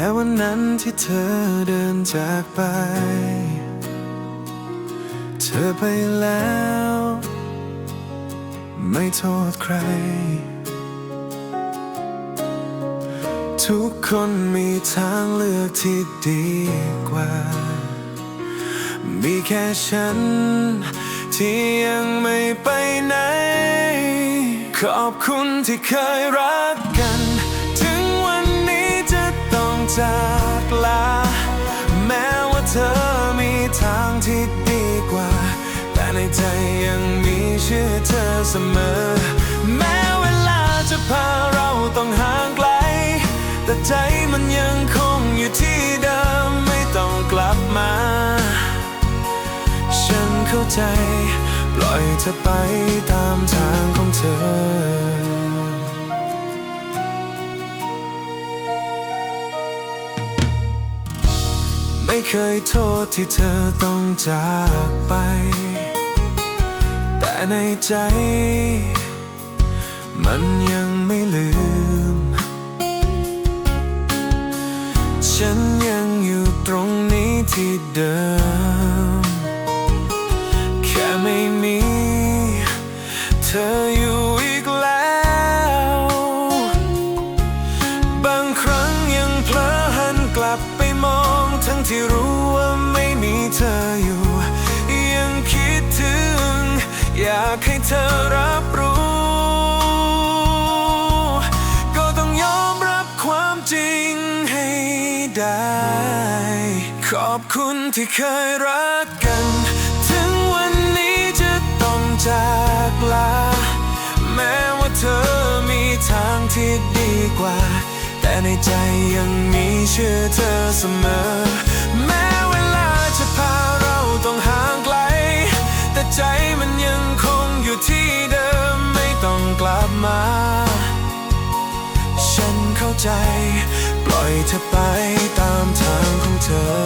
แต่วันนั้นที่เธอเดินจากไป เธอไปแล้ว ไม่โทษใคร ทุกคนมีทางเลือกที่ดีกว่า มีแค่ฉัน ที่ยังไม่ไปไหน ขอบคุณที่เคยรักกัน จากลา แม้ว่าเธอมีทางที่ดีกว่า แต่ในใจยังมีชื่อเธอเสมอ แม้เวลาจะพาเราต้องห่างไกล แต่ใจมันยังคงอยู่ที่เดิมไม่ต้องกลับมา ฉันเข้าใจ ปล่อยเธอไปตามทางของเธอ เคยโทษที่เธอต้องจากไป แต่ในใจ มันยังไม่ลืม ฉันยังอยู่ตรงนี้ที่เดิม ที่รู้ว่าไม่มีเธออยู่ ยังคิดถึง อยากให้เธอรับรู้ ก็ต้องยอมรับความจริงให้ได้ ขอบคุณที่เคยรักกัน ถึงวันนี้จะต้องจากลา แม้ว่าเธอมีทางที่ดีกว่า แต่ในใจยังมีชื่อเธอเสมอ เธอไปตามทางของเธอ